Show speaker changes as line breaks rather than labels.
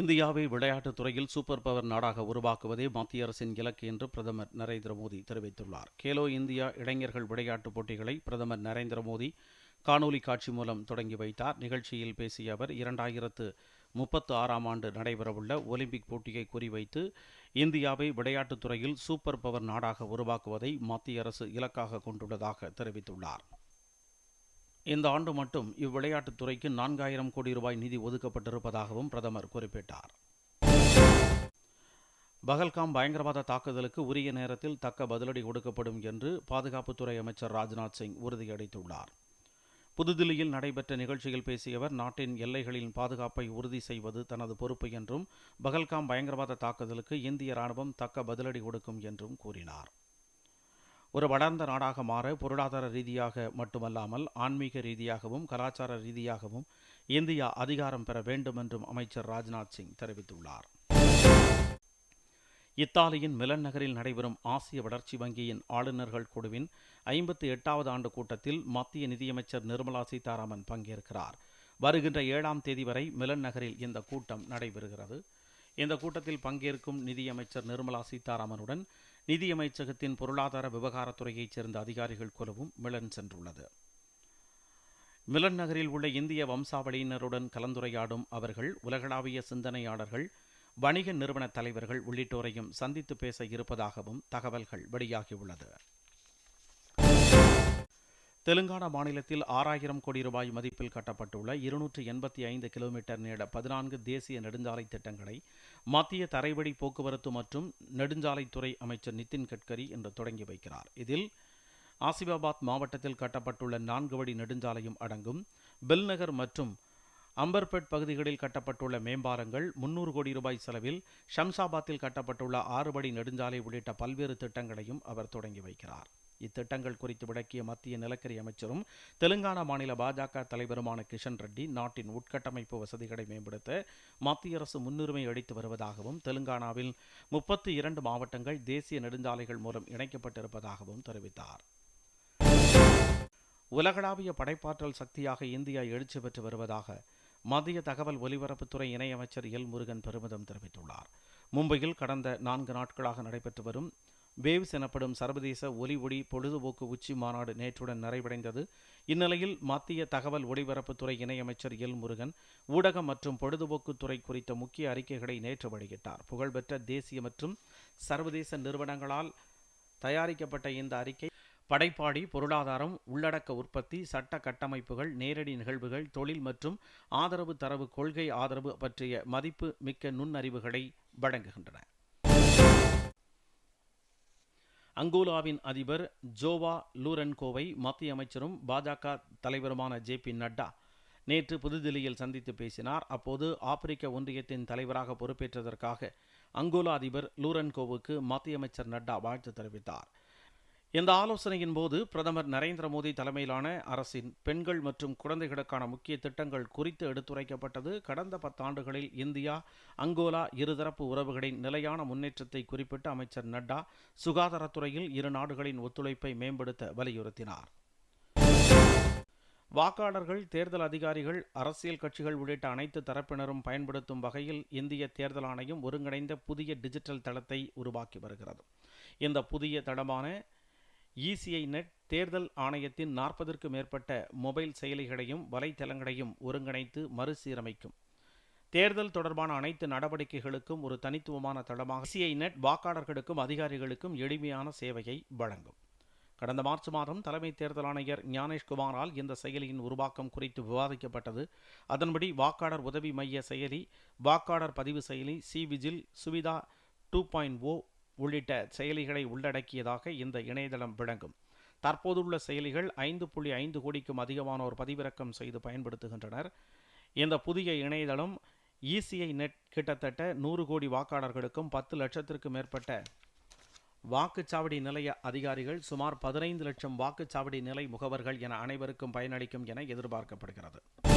இந்தியாவை விளையாட்டுத் துறையில் சூப்பர் பவர் நாடாக உருவாக்குவதே மத்திய அரசின் இலக்கு என்று பிரதமர் நரேந்திர மோடி தெரிவித்துள்ளார் கேலோ இந்தியா இளைஞர்கள் விளையாட்டுப் போட்டிகளை பிரதமர் நரேந்திர மோடி காணொலி காட்சி மூலம் தொடங்கி வைத்தார் நிகழ்ச்சியில் பேசிய அவர் இரண்டாயிரத்து முப்பத்து ஆறாம் ஆண்டு நடைபெறவுள்ள ஒலிம்பிக் போட்டியை குறிவைத்து இந்தியாவை விளையாட்டுத் துறையில் சூப்பர் பவர் நாடாக உருவாக்குவதை மத்திய அரசு இலக்காக கொண்டுள்ளதாக தெரிவித்துள்ளார் இந்த ஆண்டு மட்டும் இவ்விளையாட்டுத் துறைக்கு நான்காயிரம் கோடி ரூபாய் நிதி ஒதுக்கப்பட்டிருப்பதாகவும் பிரதமர் குறிப்பிட்டார் பகல்காம் பயங்கரவாத தாக்குதலுக்கு உரிய நேரத்தில் தக்க பதிலடி கொடுக்கப்படும் என்று பாதுகாப்புத்துறை அமைச்சர் ராஜ்நாத் சிங் உறுதியளித்துள்ளார் புதுதில்லியில் நடைபெற்ற நிகழ்ச்சியில் பேசிய அவர் நாட்டின் எல்லைகளின் பாதுகாப்பை உறுதி செய்வது தனது பொறுப்பு என்றும் பகல்காம் பயங்கரவாத தாக்குதலுக்கு இந்திய ராணுவம் தக்க பதிலடி கொடுக்கும் என்றும் கூறினார் ஒரு வளர்ந்த நாடாக மாற பொருளாதார ரீதியாக மட்டுமல்லாமல் ஆன்மீக ரீதியாகவும் கலாச்சார ரீதியாகவும் இந்தியா அதிகாரம் பெற வேண்டும் என்றும் அமைச்சர் ராஜ்நாத் சிங் தெரிவித்துள்ளார் இத்தாலியின் மிலன் நகரில் நடைபெறும் ஆசிய வளர்ச்சி வங்கியின் ஆளுநர்கள் குழுவின் ஐம்பத்தி எட்டாவது ஆண்டு கூட்டத்தில் மத்திய நிதியமைச்சர் நிர்மலா சீதாராமன் பங்கேற்கிறார் வருகின்ற ஏழாம் தேதி வரை மிலன் நகரில் இந்த கூட்டம் நடைபெறுகிறது இந்த கூட்டத்தில் பங்கேற்கும் நிதியமைச்சர் நிர்மலா சீதாராமனுடன் நிதியமைச்சகத்தின் பொருளாதார விவகாரத்துறையைச் சேர்ந்த அதிகாரிகள் குழுவும் மிலன் சென்றுள்ளது மிலன் நகரில் உள்ள இந்திய வம்சாவளியினருடன் கலந்துரையாடும் அவர்கள் உலகளாவிய சிந்தனையாளர்கள் வணிக நிறுவன தலைவர்கள் உள்ளிட்டோரையும் சந்தித்து பேச இருப்பதாகவும் தகவல்கள் வெளியாகியுள்ளது தெலுங்கானா மாநிலத்தில் ஆறாயிரம் கோடி ரூபாய் மதிப்பில் கட்டப்பட்டுள்ள இருநூற்று எண்பத்தி ஐந்து கிலோமீட்டர் நீள பதினான்கு தேசிய நெடுஞ்சாலை திட்டங்களை மத்திய தரைவழி போக்குவரத்து மற்றும் நெடுஞ்சாலைத்துறை அமைச்சர் நிதின் கட்கரி இன்று தொடங்கி வைக்கிறார் இதில் ஆசிபாபாத் மாவட்டத்தில் கட்டப்பட்டுள்ள நான்கு வழி நெடுஞ்சாலையும் அடங்கும் பெல்நகர் மற்றும் அம்பர்பேட் பகுதிகளில் கட்டப்பட்டுள்ள மேம்பாலங்கள் முன்னூறு கோடி ரூபாய் செலவில் ஷம்சாபாத்தில் கட்டப்பட்டுள்ள ஆறுபடி நெடுஞ்சாலை உள்ளிட்ட பல்வேறு திட்டங்களையும் அவர் தொடங்கி வைக்கிறார் இத்திட்டங்கள் குறித்து விளக்கிய மத்திய நிலக்கரி அமைச்சரும் தெலுங்கானா மாநில பாஜக தலைவருமான கிஷன் ரெட்டி நாட்டின் உட்கட்டமைப்பு வசதிகளை மேம்படுத்த மத்திய அரசு முன்னுரிமை அளித்து வருவதாகவும் தெலுங்கானாவில் முப்பத்தி இரண்டு மாவட்டங்கள் தேசிய நெடுஞ்சாலைகள் மூலம் இணைக்கப்பட்டிருப்பதாகவும் தெரிவித்தார் உலகளாவிய படைப்பாற்றல் சக்தியாக இந்தியா எழுச்சி பெற்று வருவதாக மத்திய தகவல் ஒலிபரப்புத்துறை இணையமைச்சர் எல் முருகன் பெருமிதம் தெரிவித்துள்ளார் மும்பையில் கடந்த நான்கு நாட்களாக நடைபெற்று வரும் வேவ்ஸ் எனப்படும் சர்வதேச ஒலி ஒளி பொழுதுபோக்கு உச்சி மாநாடு நேற்றுடன் நிறைவடைந்தது இந்நிலையில் மத்திய தகவல் ஒலிபரப்புத்துறை இணையமைச்சர் எல் முருகன் ஊடகம் மற்றும் பொழுதுபோக்குத்துறை குறித்த முக்கிய அறிக்கைகளை நேற்று வெளியிட்டார் புகழ்பெற்ற தேசிய மற்றும் சர்வதேச நிறுவனங்களால் தயாரிக்கப்பட்ட இந்த அறிக்கை படைப்பாடி பொருளாதாரம் உள்ளடக்க உற்பத்தி சட்ட கட்டமைப்புகள் நேரடி நிகழ்வுகள் தொழில் மற்றும் ஆதரவு தரவு கொள்கை ஆதரவு பற்றிய மதிப்பு மிக்க நுண்ணறிவுகளை வழங்குகின்றன அங்கோலாவின் அதிபர் ஜோவா லூரன்கோவை மத்திய அமைச்சரும் பாஜக தலைவருமான ஜே பி நட்டா நேற்று புதுதில்லியில் சந்தித்து பேசினார் அப்போது ஆப்பிரிக்க ஒன்றியத்தின் தலைவராக பொறுப்பேற்றதற்காக அங்கோலா அதிபர் லூரன்கோவுக்கு மத்திய அமைச்சர் நட்டா வாழ்த்து தெரிவித்தார் இந்த ஆலோசனையின் போது பிரதமர் நரேந்திர மோடி தலைமையிலான அரசின் பெண்கள் மற்றும் குழந்தைகளுக்கான முக்கிய திட்டங்கள் குறித்து எடுத்துரைக்கப்பட்டது கடந்த பத்தாண்டுகளில் இந்தியா அங்கோலா இருதரப்பு உறவுகளின் நிலையான முன்னேற்றத்தை குறிப்பிட்ட அமைச்சர் நட்டா சுகாதாரத்துறையில் இரு நாடுகளின் ஒத்துழைப்பை மேம்படுத்த வலியுறுத்தினார் வாக்காளர்கள் தேர்தல் அதிகாரிகள் அரசியல் கட்சிகள் உள்ளிட்ட அனைத்து தரப்பினரும் பயன்படுத்தும் வகையில் இந்திய தேர்தல் ஆணையம் ஒருங்கிணைந்த புதிய டிஜிட்டல் தளத்தை உருவாக்கி வருகிறது இந்த புதிய தளமான இசிஐ நெட் தேர்தல் ஆணையத்தின் நாற்பதற்கு மேற்பட்ட மொபைல் செயலிகளையும் வலைத்தளங்களையும் ஒருங்கிணைத்து மறுசீரமைக்கும் தேர்தல் தொடர்பான அனைத்து நடவடிக்கைகளுக்கும் ஒரு தனித்துவமான தளமாக இசிஐ நெட் வாக்காளர்களுக்கும் அதிகாரிகளுக்கும் எளிமையான சேவையை வழங்கும் கடந்த மார்ச் மாதம் தலைமை தேர்தல் ஆணையர் ஞானேஷ்குமாரால் இந்த செயலியின் உருவாக்கம் குறித்து விவாதிக்கப்பட்டது அதன்படி வாக்காளர் உதவி மைய செயலி வாக்காளர் பதிவு செயலி C vigil Suvidha two point O உள்ளிட்ட செயலிகளை உள்ளடக்கியதாக இந்த இணையதளம் விளங்கும் தற்போதுள்ள செயலிகள் ஐந்து புள்ளி ஐந்து கோடிக்கும் அதிகமானோர் பதிவிறக்கம் செய்து பயன்படுத்துகின்றனர் இந்த புதிய இணையதளம் இசிஐ நெட் கிட்டத்தட்ட நூறு கோடி வாக்காளர்களுக்கும் பத்து லட்சத்திற்கும் மேற்பட்ட வாக்குச்சாவடி நிலைய அதிகாரிகள் சுமார் பதினைந்து லட்சம் வாக்குச்சாவடி நிலை முகவர்கள் என அனைவருக்கும் பயனளிக்கும் என எதிர்பார்க்கப்படுகிறது